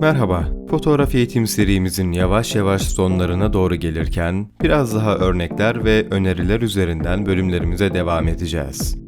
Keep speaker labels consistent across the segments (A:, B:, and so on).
A: Merhaba, fotoğraf eğitim serimizin yavaş yavaş sonlarına doğru gelirken biraz daha örnekler ve öneriler üzerinden bölümlerimize devam edeceğiz.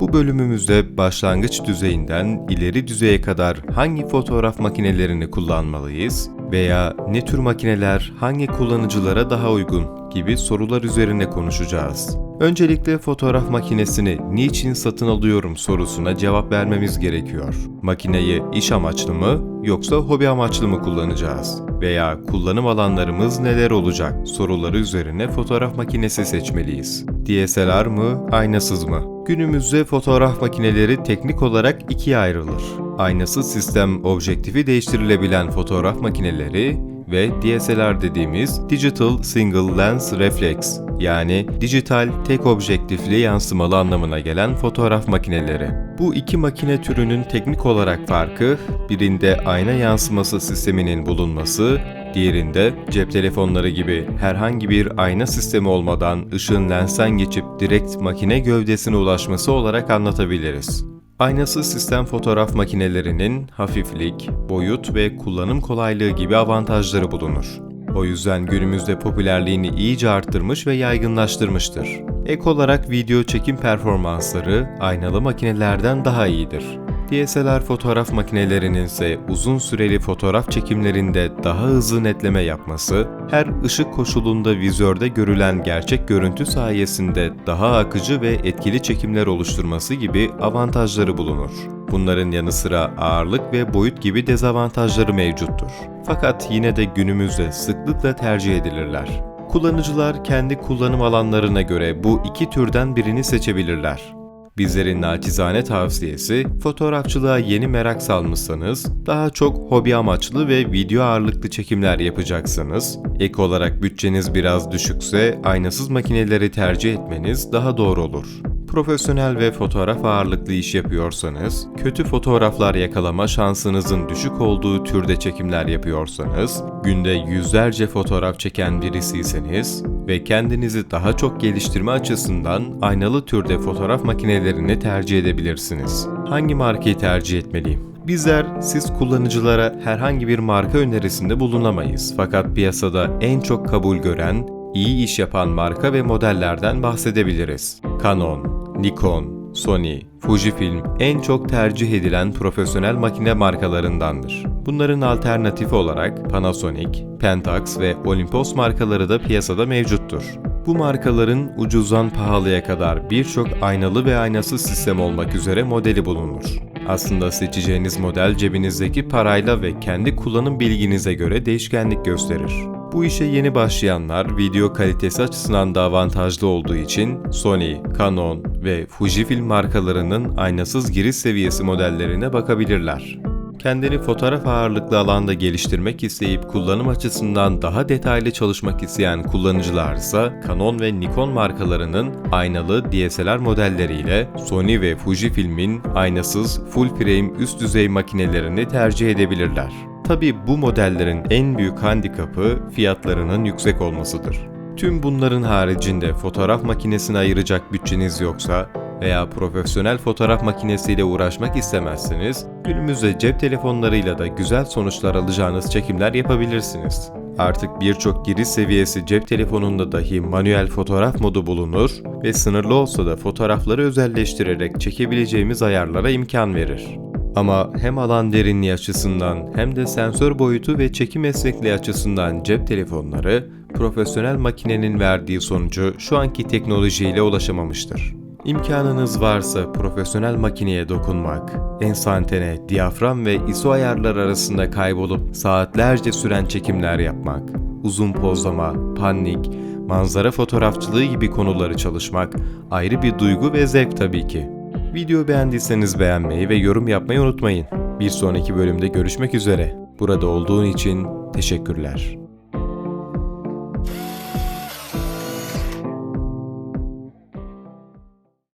A: Bu bölümümüzde başlangıç düzeyinden ileri düzeye kadar hangi fotoğraf makinelerini kullanmalıyız veya ne tür makineler hangi kullanıcılara daha uygun gibi sorular üzerine konuşacağız. Öncelikle fotoğraf makinesini niçin satın alıyorum sorusuna cevap vermemiz gerekiyor. Makineyi iş amaçlı mı yoksa hobi amaçlı mı kullanacağız? Veya kullanım alanlarımız neler olacak soruları üzerine fotoğraf makinesi seçmeliyiz. DSLR mı, aynasız mı? Günümüzde fotoğraf makineleri teknik olarak ikiye ayrılır. Aynasız sistem objektifi değiştirilebilen fotoğraf makineleri ve DSLR dediğimiz Digital Single Lens Reflex yani dijital tek objektifli yansımalı anlamına gelen fotoğraf makineleri. Bu iki makine türünün teknik olarak farkı birinde ayna yansıması sisteminin bulunması, diğerinde cep telefonları gibi herhangi bir ayna sistemi olmadan ışığın lensten geçip direkt makine gövdesine ulaşması olarak anlatabiliriz. Aynasız sistem fotoğraf makinelerinin hafiflik, boyut ve kullanım kolaylığı gibi avantajları bulunur. O yüzden günümüzde popülerliğini iyice arttırmış ve yaygınlaştırmıştır. Ek olarak video çekim performansları aynalı makinelerden daha iyidir. DSLR fotoğraf makinelerinin ise uzun süreli fotoğraf çekimlerinde daha hızlı netleme yapması, her ışık koşulunda vizörde görülen gerçek görüntü sayesinde daha akıcı ve etkili çekimler oluşturması gibi avantajları bulunur. Bunların yanı sıra ağırlık ve boyut gibi dezavantajları mevcuttur. Fakat yine de günümüzde sıklıkla tercih edilirler. Kullanıcılar kendi kullanım alanlarına göre bu iki türden birini seçebilirler. Bizlerin naçizane tavsiyesi, fotoğrafçılığa yeni merak salmışsanız, daha çok hobi amaçlı ve video ağırlıklı çekimler yapacaksanız, ek olarak bütçeniz biraz düşükse aynasız makineleri tercih etmeniz daha doğru olur. Profesyonel ve fotoğraf ağırlıklı iş yapıyorsanız, kötü fotoğraflar yakalama şansınızın düşük olduğu türde çekimler yapıyorsanız, günde yüzlerce fotoğraf çeken birisiyseniz ve kendinizi daha çok geliştirme açısından aynalı türde fotoğraf makinelerini tercih edebilirsiniz. Hangi markayı tercih etmeliyim? Bizler siz kullanıcılara herhangi bir marka önerisinde bulunamayız fakat piyasada en çok kabul gören, iyi iş yapan marka ve modellerden bahsedebiliriz. Canon, Nikon, Sony, Fujifilm en çok tercih edilen profesyonel makine markalarındandır. Bunların alternatifi olarak Panasonic, Pentax ve Olympus markaları da piyasada mevcuttur. Bu markaların ucuzdan pahalıya kadar birçok aynalı ve aynasız sistem olmak üzere modeli bulunur. Aslında seçeceğiniz model cebinizdeki parayla ve kendi kullanım bilginize göre değişkenlik gösterir. Bu işe yeni başlayanlar video kalitesi açısından da avantajlı olduğu için Sony, Canon ve Fujifilm markalarının aynasız giriş seviyesi modellerine bakabilirler. Kendini fotoğraf ağırlıklı alanda geliştirmek isteyip kullanım açısından daha detaylı çalışmak isteyen kullanıcılar ise Canon ve Nikon markalarının aynalı DSLR modelleriyle Sony ve Fujifilm'in aynasız full frame üst düzey makinelerini tercih edebilirler. Tabi bu modellerin en büyük handikapı fiyatlarının yüksek olmasıdır. Tüm bunların haricinde fotoğraf makinesine ayıracak bütçeniz yoksa veya profesyonel fotoğraf makinesiyle uğraşmak istemezseniz, günümüzde cep telefonlarıyla da güzel sonuçlar alacağınız çekimler yapabilirsiniz. Artık birçok giriş seviyesi cep telefonunda dahi manuel fotoğraf modu bulunur ve sınırlı olsa da fotoğrafları özelleştirerek çekebileceğimiz ayarlara imkan verir. Ama hem alan derinliği açısından hem de sensör boyutu ve çekim esnekliği açısından cep telefonları profesyonel makinenin verdiği sonucu şu anki teknolojiyle ulaşamamıştır. İmkanınız varsa profesyonel makineye dokunmak, ensantane, diyafram ve ISO ayarlar arasında kaybolup saatlerce süren çekimler yapmak, uzun pozlama, panik, manzara fotoğrafçılığı gibi konuları çalışmak ayrı bir duygu ve zevk tabii ki. Video beğendiyseniz beğenmeyi ve yorum yapmayı unutmayın. Bir sonraki bölümde görüşmek üzere. Burada olduğun için teşekkürler.